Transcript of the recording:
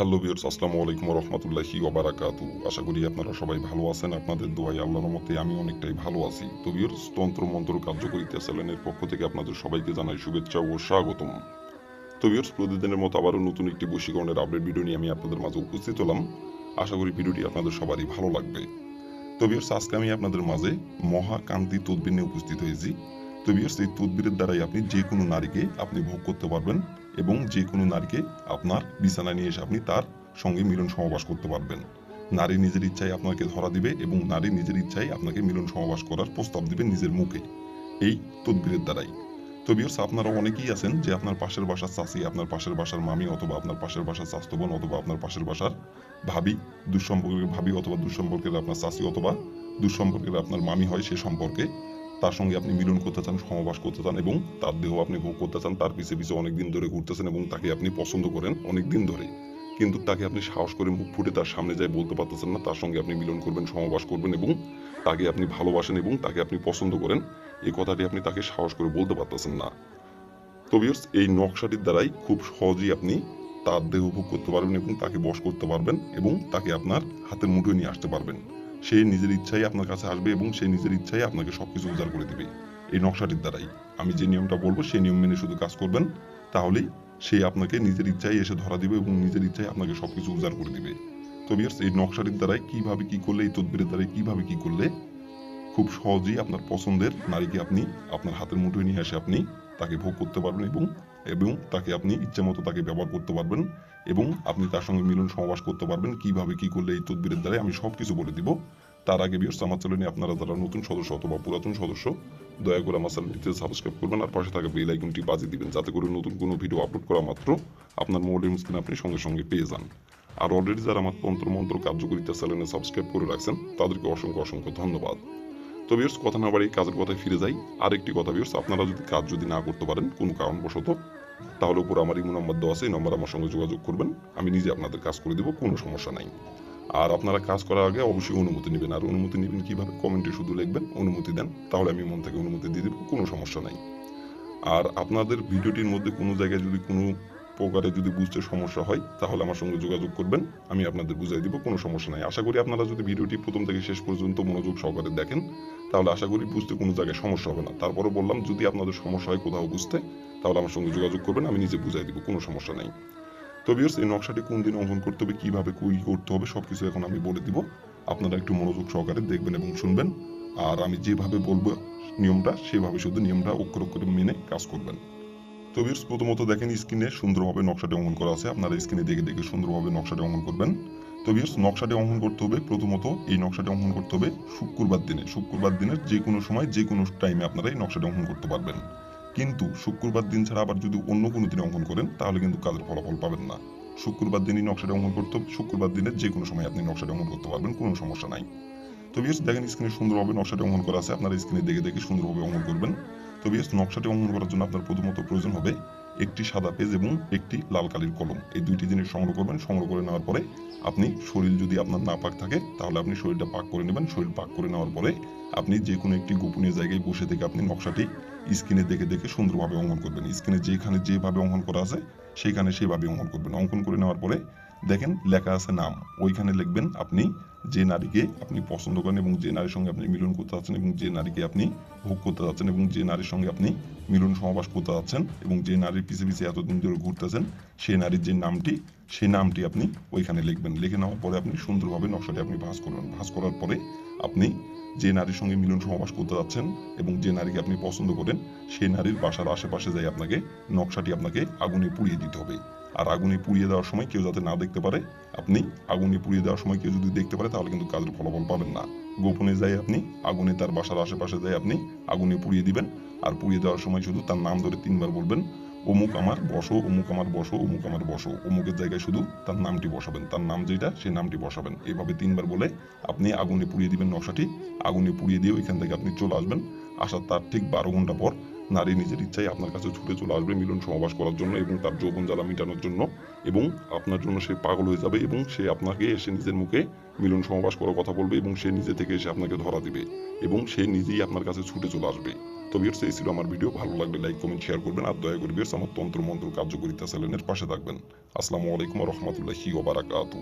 Hello বিয়ার্স আসসালামু আলাইকুম রহমতুল্লাহি ওবারাকাতু আশা করি আপনারা সবাই ভালো আছেন, আপনাদের দোয়াই আল্লাহর মতে আমি অনেকটাই ভালো আছি। তো বিয়ার্স তন্ত্র মন্ত্র কার্যকরিতা চ্যানেলের পক্ষ থেকে আপনাদের সবাইকে জানাই শুভেচ্ছা ও স্বাগতম। তো বিয়ার্স প্রতিদিনের মতো আবারও নতুন একটি বশীকরণের আপডেট ভিডিও নিয়ে আমি আপনাদের মাঝে উপস্থিত হলাম। আশা করি ভিডিওটি আপনাদের সবারই ভালো লাগবে। তো বিয়ার্স আজকে আমি আপনাদের মাঝে মহাকান্তি তদবির নিয়ে উপস্থিত হয়েছি। তো বিয়ার্স এই তদবিরের দ্বারাই আপনি যে কোনো নারীকে আপনি ভোগ করতে পারবেন। এবং যে কোনো নারীকে আপনার বিছানায় নিয়ে এসে আপনি তার সঙ্গে মিলন সমাবাস করতে পারবেন। নারী নিজের ইচ্ছায় আপনাকে ধরা দিবে এবং নারী নিজের ইচ্ছায় আপনাকে মিলন সমাবাস করার প্রস্তাব দিবে নিজের মুখে। এই তদবিরের দ্বারাই। তো আপনারা অনেকেই আছেন যে আপনার পাশের বাসার চাষি আপনার পাশের বাসার মামি অথবা আপনার পাশের বাসার স্বাস্থ্য বোন অথবা আপনার পাশের বাসার ভাবি, দুঃসম্পর্কের ভাবি অথবা দুঃসম্পর্কের আপনার চাষি অথবা দুঃসম্পর্কের আপনার মামি হয় সে সম্পর্কে তার সঙ্গে আপনি মিলন করতে চান সমাবাস করতে চান এবং তার দেহ আপনি ভোগ করতে চান, তার পিছে পিছে অনেক দিন ধরে ঘুরতেছেন এবং তাকে আপনি পছন্দ করেন অনেক দিন ধরে। কিন্তু তাকে আপনি সাহস করে মুখ ফুটে তার সামনে যায় বলতে পারতেছেন না, তার সঙ্গে আপনি মিলন করবেন সমাবাস করবেন এবং তাকে আপনি ভালোবাসেন এবং তাকে আপনি পছন্দ করেন। এই কথাটি আপনি তাকে সাহস করে বলতে পারতেছেন না। তো ভিউয়ার্স, এই নকশাটির দ্বারাই খুব সহজেই আপনি তার দেহ ভোগ করতে পারবেন এবং তাকে বশ করতে পারবেন এবং তাকে আপনার হাতের মুঠোয় নিয়ে আসতে পারবেন। সে নিজের ইচ্ছাই আপনার কাছে আসবে এবং সে নিজের ইচ্ছাই আপনাকে সবকিছু উজাড় করে দিবে। এই নকশাটির দ্বারাই। আমি যে নিয়মটা বলব, সেই নিয়ম মেনে শুধু কাজ করবেন, তাহলেই সে আপনাকে নিজের ইচ্ছাই এসে ধরা দিবে এবং নিজের ইচ্ছাই আপনাকে সবকিছু উজাড় করে দিবে। তো বিয়ার্স এই নকশাটির দ্বারাই কীভাবে কী করলে, এই তদবিরের দ্বারাই কীভাবে কি করলে খুব সহজেই আপনার পছন্দের নারীকে আপনি আপনার হাতের মুঠোয় নিয়ে এসে আপনি তাকে ভোগ করতে পারবেন এবং এবং তাকে আপনি ইচ্ছে মতো তাকে ব্যবহার করতে পারবেন। এবং আপনি তার সঙ্গে মিলন সমাবাস করতে পারবেন। কীভাবে, কি করলে এই তদবিরের দ্বারাই আমি সব কিছু বলে দিব। তার আগে বিয়ার্স আমার চ্যানেলে আপনারা যারা নতুন সদস্য অথবা পুরাতন সদস্য, দয়া করে আমার চ্যানেলটিতে সাবস্ক্রাইব করবেন আর পাশে থাকা বেল আইকনটি বাজিয়ে দিবেন, যাতে করে নতুন কোনো ভিডিও আপলোড করা মাত্র আপনার মোবাইল স্ক্রিন আপনি সঙ্গে সঙ্গে পেয়ে যান। আর অলরেডি যারা আমার তন্ত্র মন্ত্র কার্যকরিতা চ্যানেলে সাবস্ক্রাইব করে রাখছেন, তাদেরকে অসংখ্য অসংখ্য ধন্যবাদ। তো বিয়ার্স কথা না বাড়ি কাজের কথায় ফিরে যাই। আরেকটি কথা বিয়ার্স আপনারা যদি কাজ যদি না করতে পারেন, কোনো কারণবশত তাহলে উপর আমার ইমো নাম্বার দেওয়া আছে, এই নম্বর আমার সঙ্গে যোগাযোগ করবেন। আমি নিজে আপনাদের কাজ করে দেবো, কোনো সমস্যা নাই। আর আপনারা কাজ করার আগে অবশ্যই অনুমতি নেবেন। আর অনুমতি নেবেন কীভাবে? কমেন্টে শুধু লিখবেন, অনুমতি দেন, তাহলে আমি মন থেকে অনুমতি দিয়ে দেবো, কোনো সমস্যা নাই। আর আপনাদের ভিডিওটির মধ্যে কোনো জায়গায় যদি কোনো প্রকারে যদি বুঝতে সমস্যা হয়, তাহলে আমার সঙ্গে যোগাযোগ করবেন, আমি আপনাদের বুঝাই দিব, কোনো সমস্যা নাই। আশা করি আপনারা যদি ভিডিওটি প্রথম থেকে শেষ পর্যন্ত মনোযোগ সহকারে দেখেন, তাহলে আশা করি বুঝতে কোনো জায়গায় সমস্যা হবে না। তারপরে বললাম, যদি আপনাদের সমস্যা হয় কোথাও বুঝতে তাহলে আমার সঙ্গে যোগাযোগ করবেন, আমি নিজে বুঝাই দিব, কোনো সমস্যা নেই। তো বিয়ার্স এই নকশাটি কোন দিন অঙ্কন করতে হবে, কীভাবে, কুই করতে হবে সব কিছু এখন আমি বলে দিব। আপনারা একটু মনোযোগ সহকারে দেখবেন এবং শুনবেন। আর আমি যেভাবে বলব নিয়মটা, সেভাবে শুধু নিয়মটা অক্ষর অক্ষরে মেনে কাজ করবেন। তো বিয়ার্স প্রথমত দেখেন স্ক্রিনে সুন্দরভাবে নকশাটি অঙ্কন করা আছে। আপনারা স্ক্রিনে দেখে দেখে সুন্দরভাবে নকশাটি অঙ্কন করবেন। তো বিয়ার্স নকশাটি অঙ্কন করতে হবে, প্রথমত এই নকশাটি অঙ্কন করতে হবে শুক্রবার দিনে। শুক্রবার দিনের যে কোনো সময়, যে কোনো টাইমে আপনারা এই নকশাটি অঙ্কন করতে পারবেন। কিন্তু শুক্রবার দিন ছাড়া আবার যদি অন্য কোনো দিনে অঙ্কন করেন, তাহলে কিন্তু কাজের ফলাফল পাবেন না। শুক্রবার দিনই নকশাটা অঙ্কন করতে শুক্রবার দিনের যে কোনো সময় আপনি নকশাটা অঙ্কন করতে পারবেন, কোনো সমস্যা নাই। তো বিয়াস দেখেন স্ক্রিনে সুন্দরভাবে নকশাটি অঙ্কন করা আছে। আপনারা স্ক্রিনে দেখে দেখে সুন্দরভাবে অঙ্কন করবেন। তো বিয়াস নকশাটি অঙ্কন করার জন্য আপনার প্রথমত প্রয়োজন হবে একটি সাদা পেজ এবং একটি লাল কালির কলম। এই দুইটি জিনিস সংগ্রহ করবেন। সংগ্রহ করে নেওয়ার পরে আপনি শরীর যদি আপনার না পাক থাকে, তাহলে আপনি শরীরটা পাক করে নেবেন। শরীর পাক করে নেওয়ার পরে আপনি যে কোনো একটি গোপনীয় জায়গায় বসে থেকে আপনি নকশাটি স্ক্রিনে দেখে দেখে সুন্দরভাবে অঙ্কন করবেন। স্ক্রিনে যেখানে যেভাবে অঙ্কন করা আছে, সেইখানে সেভাবে অঙ্কন করবেন। অঙ্কন করে নেওয়ার পরে দেখেন লেখা আছে নাম। ওইখানে লিখবেন আপনি যে নারীকে আপনি পছন্দ করেন এবং যে নারীর সঙ্গে আপনি মিলন করতে যাচ্ছেন এবং যে নারীকে আপনি ভোগ করতে যাচ্ছেন এবং যে নারীর সঙ্গে আপনি মিলন সমাবাস করতে যাচ্ছেন এবং যে নারীর পিছে পিছে এতদিন ধরে ঘুরতেছেন সেই নারীর যে নামটি সেই নামটি আপনি ওইখানে লিখবেন। লিখে নেওয়ার পরে আপনি সুন্দরভাবে নকশাটি আপনি ভাঁজ করবেন। ভাঁজ করার পরে আপনি যে নারীর সঙ্গে মিলন সমাবাস করতে যাচ্ছেন এবং যে নারীকে আপনি পছন্দ করেন সেই নারীর বাসার আশেপাশে যাই আপনাকে নকশাটি আপনাকে আগুনে পুড়িয়ে দিতে হবে। আর আগুনে পুড়িয়ে দেওয়ার সময় কেউ যাতে না দেখতে পারে, আপনি আগুনে পুড়িয়ে দেওয়ার সময় কেউ যদি দেখতে পারে, তাহলে কিন্তু কাজের ফলাফল পাবেন না। গোপনে যাই আপনি, আগুনে তার বাসার আশেপাশে যাই আপনি, আগুনে পুড়িয়ে দিবেন। আর পুড়িয়ে দেওয়ার সময় শুধু তার নাম ধরে তিনবার বলবেন, অমুক আমার বসো, অমুক আমার বসো, অমুক আমার বসো। অমুকের জায়গায় শুধু তার নামটি বসাবেন, তার নাম যেটা সেই নামটি বসাবেন। এভাবে তিনবার বলে আপনি আগুনে পুড়িয়ে দিবেন নকশাটি, আগুনে পুড়িয়ে দিয়ে ওইখান থেকে আপনি চলে আসবেন। আসার তার ঠিক বারো ঘণ্টা পর নারী নিজের ইচ্ছায় আপনার কাছে ছুটে চলে আসবে মিলন সমাবাস করার জন্য এবং তার যৌবন জ্বালা মেটানোর জন্য এবং আপনার জন্য সে পাগল হয়ে যাবে এবং সে আপনাকে এসে নিজের মুখে মিলন সমাবাস করার কথা বলবে এবং সে নিজে থেকে এসে আপনাকে ধরা দিবে এবং সে নিজেই আপনার কাছে ছুটে চলে আসবে। তো ভিউয়ার্স এই ছিল আমার ভিডিও ভালো লাগলে লাইক কমেন্ট শেয়ার করবেন আর দয়া করে ভিউয়ার্স আমার তন্ত্র মন্ত্র কার্যকরিতা চ্যানেলের পাশে থাকবেন। আসসালামু আলাইকুম রহমতুল্লাহি ওবারাকাতু